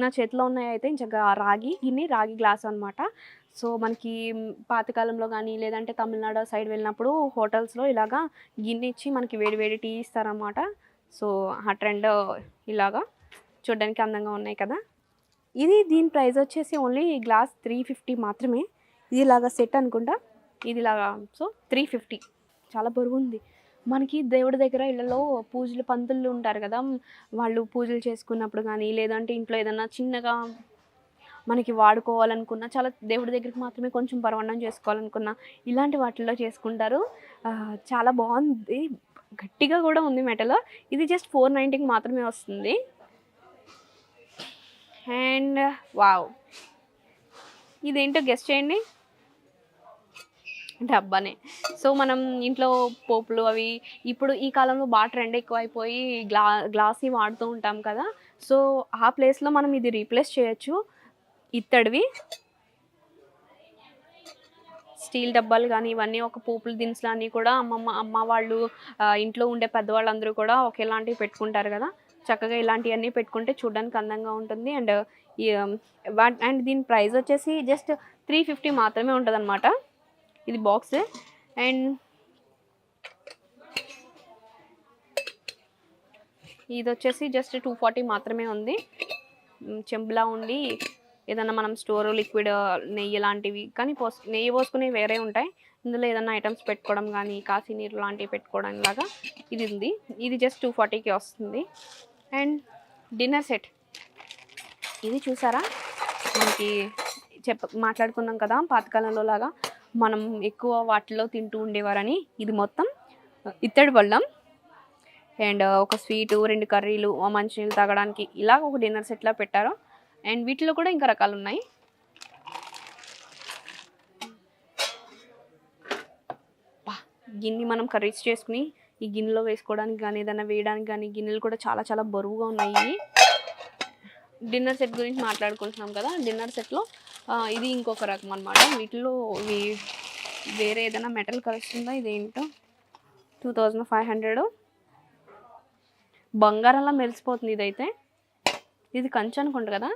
నా చేతిలో ఉన్నాయి అయితే ఇంచగా రాగి గిన్నె రాగి గ్లాస్ అనమాట సో మనకి పాతకాలంలో కానీ లేదంటే తమిళనాడు సైడ్ వెళ్ళినప్పుడు హోటల్స్లో ఇలాగా గిన్నె ఇచ్చి మనకి వేడి వేడి టీ ఇస్తారనమాట సో ఆ ట్రెండ్ ఇలాగా చూడడానికి అందంగా ఉన్నాయి కదా. ఇది దీని ప్రైస్ వచ్చేసి ఓన్లీ గ్లాస్ త్రీ ఫిఫ్టీ మాత్రమే. ఇది ఇలాగా సెట్ అనుకుంటా. ఇది ఇలాగా సో త్రీ ఫిఫ్టీ. చాలా బరువు ఉంది. మనకి దేవుడి దగ్గర ఇళ్ళలో పూజలు పంతులు ఉంటారు కదా వాళ్ళు పూజలు చేసుకున్నప్పుడు కానీ లేదంటే ఇంట్లో ఏదైనా చిన్నగా మనకి వాడుకోవాలనుకున్నా చాలా దేవుడి దగ్గరికి మాత్రమే కొంచెం పరవణం చేసుకోవాలనుకున్నా ఇలాంటి వాటిల్లో చేసుకుంటారు. చాలా బాగుంది. గట్టిగా కూడా ఉంది మెటల్. ఇది జస్ట్ ఫోర్ నైంటీకి మాత్రమే వస్తుంది. And wow! ఇదేంటో గెస్ట్ చేయండి. డబ్బానే. సో మనం ఇంట్లో పోపులు అవి ఇప్పుడు ఈ కాలంలో బాగా ట్రెండ్ ఎక్కువ అయిపోయి గ్లా గ్లాస్ని వాడుతూ ఉంటాం కదా. సో ఆ ప్లేస్లో మనం ఇది రీప్లేస్ చేయొచ్చు. ఇత్తడివి స్టీల్ డబ్బాలు కానీ ఇవన్నీ ఒక పోపుల దినుసులు అన్నీ కూడా అమ్మమ్మ అమ్మ వాళ్ళు ఇంట్లో ఉండే పెద్దవాళ్ళందరూ కూడా ఒకేలాంటివి పెట్టుకుంటారు కదా. చక్కగా ఇలాంటివన్నీ పెట్టుకుంటే చూడడానికి అందంగా ఉంటుంది. అండ్ అండ్ దీని ప్రైస్ వచ్చేసి జస్ట్ త్రీ ఫిఫ్టీ మాత్రమే ఉంటుంది ఇది బాక్స్ అండ్ ఇది వచ్చేసి జస్ట్ టూ ఫార్టీ మాత్రమే ఉంది. చెంబులా ఉండి ఏదైనా మనం స్టోర్ లిక్విడ్ నెయ్యి లాంటివి కానీ పోస్ నెయ్యి పోసుకునేవి వేరే ఉంటాయి. ఇందులో ఏదైనా ఐటమ్స్ పెట్టుకోవడం కానీ కాఫీ నీరు లాంటివి పెట్టుకోవడం లాగా ఇది ఉంది. ఇది జస్ట్ టూ ఫార్టీకి వస్తుంది. అండ్ డిన్నర్ సెట్ ఇది చూసారా? మనకి చెప్ మాట్లాడుకున్నాం కదా పాతకాలంలో లాగా. మనం ఎక్కువ వాటిలో తింటూ ఉండేవారని ఇది మొత్తం ఇత్తడి బళ్ళం అండ్ ఒక స్వీటు రెండు కర్రీలు మంచినీళ్ళు తాగడానికి ఇలా ఒక డిన్నర్ సెట్లా పెట్టారు. అండ్ వీటిలో కూడా ఇంకా రకాలు ఉన్నాయి గిన్నె మనం కర్రీస్ చేసుకుని ఈ గిన్నెలో వేసుకోవడానికి కానీ ఏదైనా వేయడానికి కానీ గిన్నెలు కూడా చాలా చాలా బరువుగా ఉన్నాయి. డిన్నర్ సెట్ గురించి మాట్లాడుకుంటున్నాం కదా డిన్నర్ సెట్లో ఇది ఇంకొక రకం అనమాట వీటిలో ఇవి వేరే ఏదైనా మెటల్ కలుస్తుందా? ఇదేంటో? Two thousand five hundred. బంగారంలా మెరిసిపోతుంది ఇదైతే. ఇది కంచు అనుకుంటు కదా?